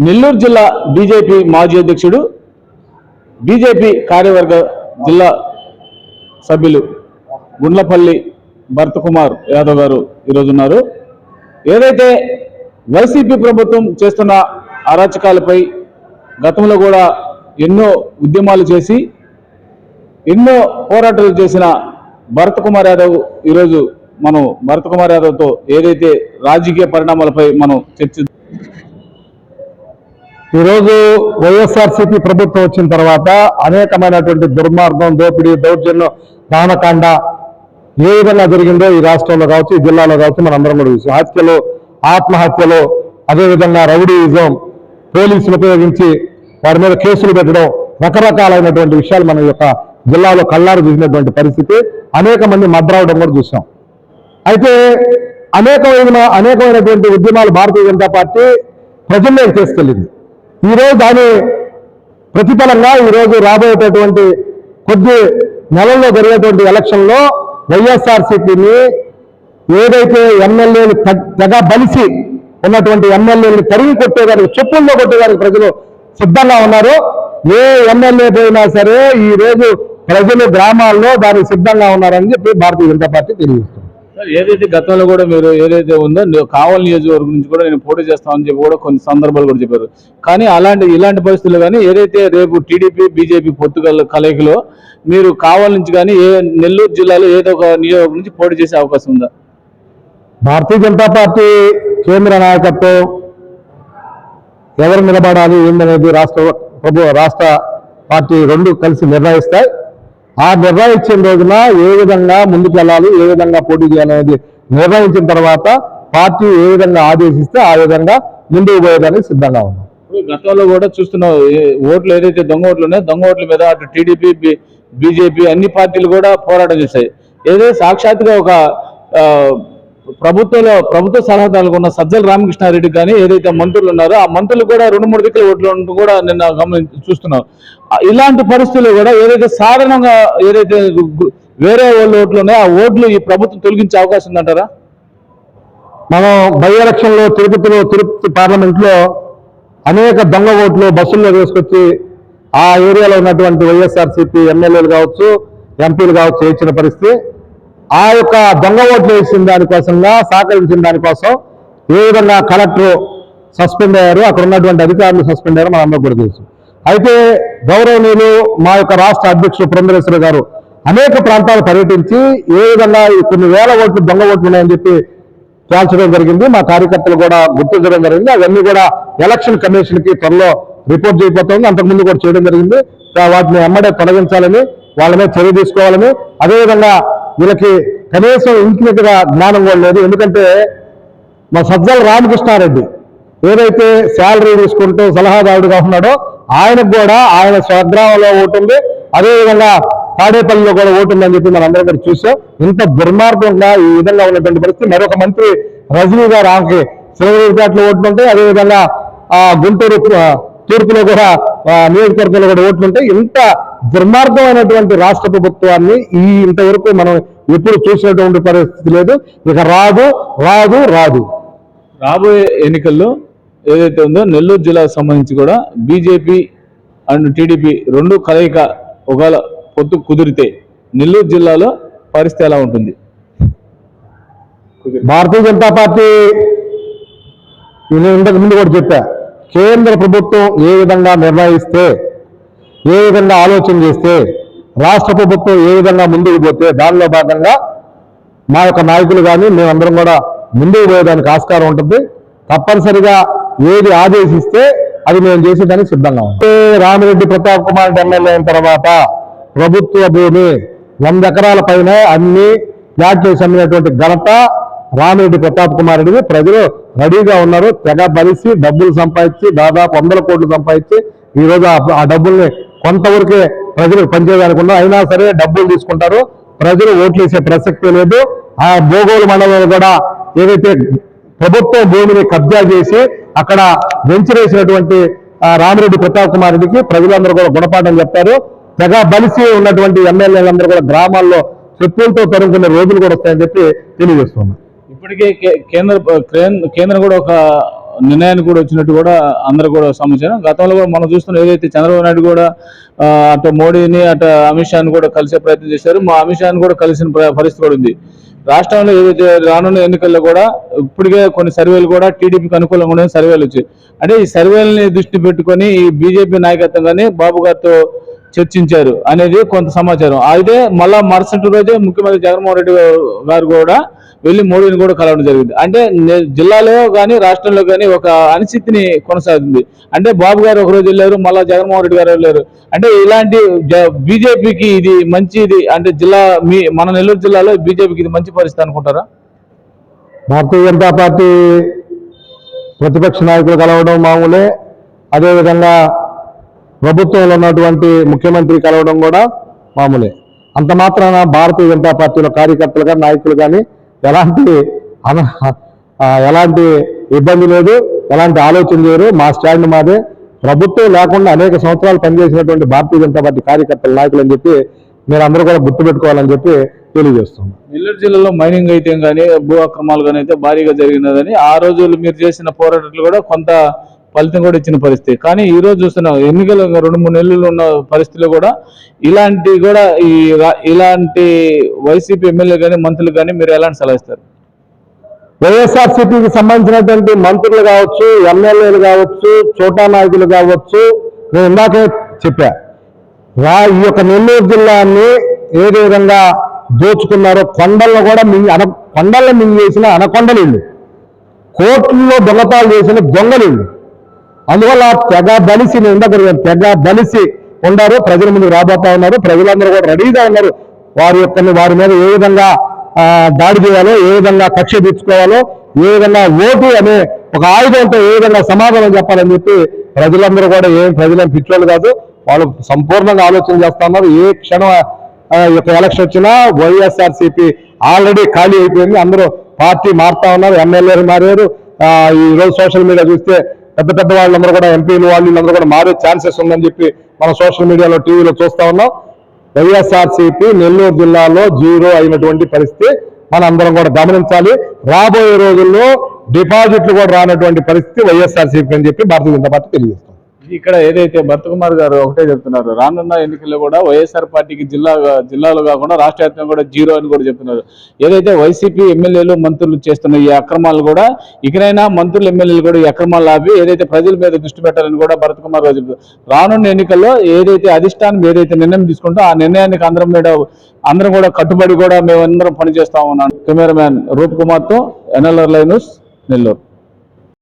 నెల్లూరు జిల్లా బీజేపీ మాజీ అధ్యక్షుడు బీజేపీ కార్యవర్గ జిల్లా సభ్యులు గుండ్లపల్లి భరతకుమార్ యాదవ్ గారు ఈరోజు ఉన్నారు. ఏదైతే వైసీపీ ప్రభుత్వం చేస్తున్న అరాచకాలపై గతంలో కూడా ఎన్నో ఉద్యమాలు చేసి ఎన్నో పోరాటాలు చేసిన భరతకుమార్ యాదవ్ ఈరోజు మనం భరతకుమార్ యాదవ్తో ఏదైతే రాజకీయ పరిణామాలపై మనం చర్చి ఈరోజు వైఎస్ఆర్సీపీ ప్రభుత్వం వచ్చిన తర్వాత అనేకమైనటువంటి దుర్మార్గం దోపిడీ దౌర్జన్యం దానకాండ ఏ విధంగా జరిగిందో ఈ రాష్ట్రంలో కావచ్చు ఈ జిల్లాలో కావచ్చు మనం అందరం కూడా చూసాం. హత్యలు ఆత్మహత్యలు అదేవిధంగా రౌడీయిజం పోలీసులు ఉపయోగించి వారి మీద కేసులు పెట్టడం రకరకాలైనటువంటి విషయాలు మన యొక్క జిల్లాలో కళ్ళారు చూసినటువంటి పరిస్థితి. అనేక మంది మద్రావడం కూడా చూసాం. అయితే అనేకమైన అనేకమైనటువంటి ఉద్యమాలు భారతీయ జనతా పార్టీ ప్రజల్లోకి తీసుకెళ్ళింది. ఈరోజు దాని ప్రతిఫలంగా ఈరోజు రాబోయేటటువంటి కొద్ది నెలల్లో జరిగేటువంటి ఎలక్షన్లో వైఎస్ఆర్సీపీని ఏదైతే ఎమ్మెల్యేలు తెగ బలిసి ఉన్నటువంటి ఎమ్మెల్యేలు తరిగి కొట్టేదానికి చెప్పుల్లో కొట్టేదానికి ప్రజలు సిద్ధంగా ఉన్నారు. ఏ ఎమ్మెల్యే పోయినా సరే ఈ రోజు ప్రజలు గ్రామాల్లో దానికి సిద్ధంగా ఉన్నారని చెప్పి భారతీయ జనతా పార్టీ తెలియజేస్తుంది. ఏదైతే గతంలో కూడా మీరు ఏదైతే ఉందో నేను నియోజకవర్గం నుంచి కూడా నేను పోటీ చేస్తామని చెప్పి కూడా కొన్ని సందర్భాలు కూడా చెప్పారు. కానీ అలాంటి ఇలాంటి పరిస్థితులు కానీ ఏదైతే రేపు టీడీపీ బీజేపీ పొత్తుగల కలయికలో మీరు కావాలి నుంచి కానీ ఏ నెల్లూరు జిల్లాలో ఏదో ఒక నియోజకవర్గం నుంచి పోటీ చేసే అవకాశం ఉందా? భారతీయ జనతా పార్టీ కేంద్ర నాయకత్వం ఎవరు నిలబడాలి ఏందనేది రాష్ట్ర ప్రభు రాష్ట్ర పార్టీ రెండు కలిసి నిర్ణయిస్తాయి. ఆ నిర్ణయించిన రోజున ఏ విధంగా ముందుకు వెళ్ళాలి ఏ విధంగా పోటీ చేయాలనేది నిర్ణయించిన తర్వాత పార్టీ ఏ విధంగా ఆదేశిస్తే ఆ విధంగా ముందుకు పోయేదానికి సిద్ధంగా ఉన్నాం. గతంలో కూడా చూస్తున్నాం ఓట్లు ఏదైతే దొంగ ఓట్లు ఉన్నాయో దొంగ ఓట్ల మీద అటు టీడీపీ బీజేపీ అన్ని పార్టీలు కూడా పోరాటం చేశాయి. ఏదైతే సాక్షాత్గా ఒక ప్రభుత్వంలో ప్రభుత్వ సలహాదారులు ఉన్న సజ్జల రామకృష్ణారెడ్డి కానీ ఏదైతే మంత్రులు ఉన్నారో ఆ మంత్రులు కూడా రెండు మూడు దిక్కుల ఓట్లు కూడా నిన్న గమనించి చూస్తున్నాం. ఇలాంటి పరిస్థితుల్లో కూడా ఏదైతే సాధారణంగా ఏదైతే వేరే వాళ్ళ ఓట్లు ఉన్నాయో ఆ ఓట్లు ఈ ప్రభుత్వం తొలగించే అవకాశం ఉందంటారా? మనం బై ఎలక్షన్లో తిరుపతిలో తిరుపతి పార్లమెంట్లో అనేక దొంగ ఓట్లు బస్సుల్లో వేసుకొచ్చి ఆ ఏరియాలో ఉన్నటువంటి వైఎస్ఆర్సీపీ ఎమ్మెల్యేలు కావచ్చు ఎంపీలు కావచ్చు ఇచ్చిన పరిస్థితి. ఆ యొక్క దొంగ ఓట్లు వేసిన దానికోసంగా సహకరించిన దానికోసం ఏ విధంగా కలెక్టర్ సస్పెండ్ అయ్యారు అక్కడ ఉన్నటువంటి అధికారులు సస్పెండ్ అయ్యారు మనందరూ కూడా తెలుసు. అయితే గౌరవనీయులు మా యొక్క రాష్ట్ర అధ్యక్షుడు పురంధరేశ్వర గారు అనేక ప్రాంతాలు పర్యటించి ఏ విధంగా కొన్ని వేల ఓట్లు దొంగ ఓట్లు ఉన్నాయని చెప్పి తేల్చడం జరిగింది. మా కార్యకర్తలు కూడా గుర్తించడం జరిగింది. అవన్నీ కూడా ఎలక్షన్ కమిషన్కి త్వరలో రిపోర్ట్ చేయబోతోంది. అంతకుముందు కూడా చేయడం జరిగింది. వాటిని ఎమ్మడే తొలగించాలని వాళ్ళ మీద చర్య తీసుకోవాలని అదేవిధంగా వీళ్ళకి కనీసం ఇంకినట్టుగా జ్ఞానం కూడా లేదు. ఎందుకంటే మా సజ్జల రామకృష్ణారెడ్డి ఏదైతే శాలరీ తీసుకుంటూ సలహాదారుడుగా ఉన్నాడో ఆయనకు కూడా ఆయన స్వగ్రామంలో ఓటుంది. అదేవిధంగా తాడేపల్లిలో కూడా ఓటుందని చెప్పి మనం అందరం కూడా చూసాం. ఇంత దుర్మార్గంగా ఈ విధంగా ఉన్నటువంటి పరిస్థితి. మరొక మంత్రి రజనీ గారు ఆమెకి సిలవరిపేటలో ఓట్లు ఉంటాయి అదేవిధంగా ఆ గుంటూరు తూర్పులో కూడా నియోజకవర్గంలో కూడా ఓట్లు ఉంటాయి ఇంత దుర్మార్గమైనటువంటి రాష్ట్ర ప్రభుత్వాన్ని ఈ ఇంతవరకు మనం ఎప్పుడు చూసినటువంటి పరిస్థితి లేదు. ఇక రాదు రాదు రాదు. రాబోయే ఎన్నికల్లో ఏదైతే ఉందో నెల్లూరు జిల్లాకు సంబంధించి కూడా బీజేపీ అండ్ టీడీపీ రెండు కలయిక ఒకవేళ పొత్తు కుదిరితే నెల్లూరు జిల్లాలో పరిస్థితి ఎలా ఉంటుంది? భారతీయ జనతా పార్టీ నేను ఇంతకు ముందు కూడా చెప్పా. కేంద్ర ప్రభుత్వం ఏ విధంగా నిర్ణయిస్తే ఏ విధంగా ఆలోచన చేస్తే రాష్ట్ర ప్రభుత్వం ఏ విధంగా ముందుకు పోతే దానిలో భాగంగా మా యొక్క నాయకులు కానీ మేమందరం కూడా ముందుకు పోయేదానికి ఆస్కారం ఉంటుంది. తప్పనిసరిగా ఏది ఆదేశిస్తే అది మేము చేసేదానికి సిద్ధంగా ఉన్నాం. రామిరెడ్డి ప్రతాప్ కుమార్ ఎమ్మెల్యే అయిన తర్వాత ప్రభుత్వ భూమి వంద ఎకరాల పైన అన్ని ప్లాట్లు సమ్మినటువంటి ఘనత రామిరెడ్డి ప్రతాప్ కుమార్ రెడ్డిని ప్రజలు రెడీగా ఉన్నారు. తెగ బలిసి డబ్బులు సంపాదించి దాదాపు వందల కోట్లు సంపాదించి ఈ రోజు ఆ- డబ్బుల్ని కొంతవరకే ప్రజలకు పనిచేయడానికి ఉన్నారు. అయినా సరే డబ్బులు తీసుకుంటారు. ప్రజలు ఓట్లు వేసే ప్రసక్తి లేదు. ఆ భోగోలు మండలంలో కూడా ఏదైతే ప్రభుత్వం భూమిని కబ్జా చేసి అక్కడ వెంచరేసినటువంటి రామిరెడ్డి ప్రతాప్ కుమార్ రెడ్డికి ప్రజలందరూ కూడా గుణపాఠం చెప్తారు. తెగ బలిసి ఉన్నటువంటి ఎమ్మెల్యేలందరూ కూడా గ్రామాల్లో చెప్పులతో తరుముకునే రోజులు కూడా వస్తాయని చెప్పి తెలియజేస్తున్నాం. ఇప్పటికే కేంద్ర కేంద్ర- కేంద్రం కూడా ఒక నిర్ణయానికి కూడా వచ్చినట్టు కూడా అందరూ కూడా సమాచారం. గతంలో కూడా మనం చూస్తున్న ఏదైతే చంద్రబాబు నాయుడు కూడా అటు మోడీని అటు అమిత్ షాని కూడా కలిసే ప్రయత్నం చేశారు. మా అమిత్ షాని కూడా కలిసిన ప్ర- పరిస్థితి కూడా ఉంది. రాష్ట్రంలో ఏదైతే రానున్న ఎన్నికల్లో కూడా ఇప్పటికే కొన్ని సర్వేలు కూడా టీడీపీకి అనుకూలంగా ఉన్న సర్వేలు వచ్చాయి. అంటే ఈ సర్వేలని దృష్టి పెట్టుకొని ఈ బీజేపీ నాయకత్వం కానీ బాబు గారితో చర్చించారు అనేది కొంత సమాచారం. అయితే మళ్ళా మరుసటి రోజే ముఖ్యమంత్రి జగన్మోహన్ రెడ్డి గారు కూడా వెళ్ళి మోడీని కూడా కలవడం జరిగింది. అంటే జిల్లాలో కానీ రాష్ట్రంలో కానీ ఒక అనిశ్చితిని కొనసాగుతుంది అంటే బాబు గారు ఒక రోజు వెళ్ళారు మళ్ళా జగన్మోహన్ రెడ్డి గారు వెళ్ళారు. అంటే ఇలాంటి బీజేపీకి ఇది మంచిది అంటే జిల్లా మీ మన నెల్లూరు జిల్లాలో బీజేపీకి ఇది మంచి పరిస్థితి అనుకుంటారా? భారతీయ జనతా పార్టీ ప్రతిపక్ష నాయకులు కలవడం మామూలే. అదేవిధంగా ప్రభుత్వంలో ఉన్నటువంటి ముఖ్యమంత్రి కలవడం కూడా మామూలే. అంత మాత్రాన భారతీయ జనతా పార్టీలో కార్యకర్తలు కానీ నాయకులు కానీ ఎలాంటి అన ఎలాంటి ఇబ్బంది లేదు ఎలాంటి ఆలోచన లేరు మా స్టాండ్ మాదే. ప్రభుత్వం లేకుండా అనేక సంవత్సరాలు పనిచేసినటువంటి భారతీయ జనతా పార్టీ కార్యకర్తల నాయకులు అని చెప్పి మీరు అందరూ కూడా గుర్తుపెట్టుకోవాలని చెప్పి తెలియజేస్తున్నాం. నెల్లూరు జిల్లాలో మైనింగ్ అయితే కానీ భూ అక్రమాలు కానీ అయితే భారీగా జరిగినదని ఆ రోజులు మీరు చేసిన పోరాటాలు కూడా కొంత ఫలితం కూడా ఇచ్చిన పరిస్థితి. కానీ ఈ రోజు చూస్తున్నాం ఎన్నికలు రెండు మూడు నెలలు ఉన్న పరిస్థితిలో కూడా ఇలాంటి కూడా ఈ ఇలాంటి వైసీపీ ఎమ్మెల్యే కానీ మంత్రులు కానీ మీరు ఎలాంటి సలహా ఇస్తారు? వైఎస్ఆర్సీపీకి సంబంధించినటువంటి మంత్రులు కావచ్చు ఎమ్మెల్యేలు కావచ్చు చోటా నాయకులు కావచ్చు నేను ఇందాకే చెప్పా. రా ఈ యొక్క నెల్లూరు జిల్లాని ఏ విధంగా దోచుకున్నారో కొండలను కూడా మింగి అన కొండలను మింగేసిన అనకొండలు ఇల్లు కోర్టుల్లో దొంగతాలు చేసిన దొంగలు అందువల్ల తెగ బలిసి నేను తెగ బలిసి ఉన్నారు. ప్రజల ముందు రాబోతా ఉన్నారు. ప్రజలందరూ కూడా రెడీగా ఉన్నారు. వారి యొక్క వారి మీద ఏ విధంగా దాడి చేయాలో ఏ విధంగా కక్ష తీర్చుకోవాలో ఏ విధంగా ఓటు అనే ఒక ఆయుధంతో ఏ విధంగా సమాధానం చెప్పాలని చెప్పి ప్రజలందరూ కూడా ఏం ప్రజలేం పిచ్చోళ్ళు కాదు. వాళ్ళు సంపూర్ణంగా ఆలోచన చేస్తా ఉన్నారు. ఏ క్షణం యొక్క ఎలక్షన్ వచ్చినా వైఎస్ఆర్సీపీ ఆల్రెడీ ఖాళీ అయిపోయింది. అందరూ పార్టీ మారుతా ఉన్నారు. ఎమ్మెల్యేలు మారారు. ఈరోజు ఈ రోజు సోషల్ మీడియా చూస్తే పెద్ద పెద్ద వాళ్ళందరూ కూడా ఎంపీలు వాళ్ళు వీళ్ళందరూ కూడా మారే ఛాన్సెస్ ఉందని చెప్పి మనం సోషల్ మీడియాలో టీవీలో చూస్తా ఉన్నాం. వైఎస్ఆర్సీపీ నెల్లూరు జిల్లాలో జీరో అయినటువంటి పరిస్థితి. మనం అందరం కూడా గమనించాలి. రాబోయే రోజుల్లో డిపాజిట్లు కూడా రానటువంటి పరిస్థితి వైఎస్ఆర్సీపీ అని చెప్పి భారతీయ జనతా పార్టీ తెలియజేస్తాం ఇక్కడ ఏదైతే భరత్ కుమార్ గారు ఒకటే చెప్తున్నారు రానున్న ఎన్నికల్లో కూడా వైఎస్ఆర్ పార్టీకి జిల్లా జిల్లాలు కాకుండా రాష్ట్ర వ్యాప్తంగా కూడా జీరో అని కూడా చెప్తున్నారు. ఏదైతే వైసీపీ ఎమ్మెల్యేలు మంత్రులు చేస్తున్న ఈ అక్రమాలు కూడా ఇకనైనా మంత్రులు ఎమ్మెల్యేలు కూడా ఈ అక్రమాలు ఆపి ఏదైతే ప్రజల మీద దృష్టి పెట్టాలని కూడా భరత్ కుమార్ గారు చెప్తున్నారు. రానున్న ఎన్నికల్లో ఏదైతే అధిష్టానం ఏదైతే నిర్ణయం తీసుకుంటో ఆ నిర్ణయానికి అందరం మీద అందరం కూడా కట్టుబడి కూడా మేమందరం పనిచేస్తా ఉన్నాను కెమెరామ్యాన్ రూప్ కుమార్తో ఎన్ఎల్ఆర్ లైన్స్ నెల్లూరు.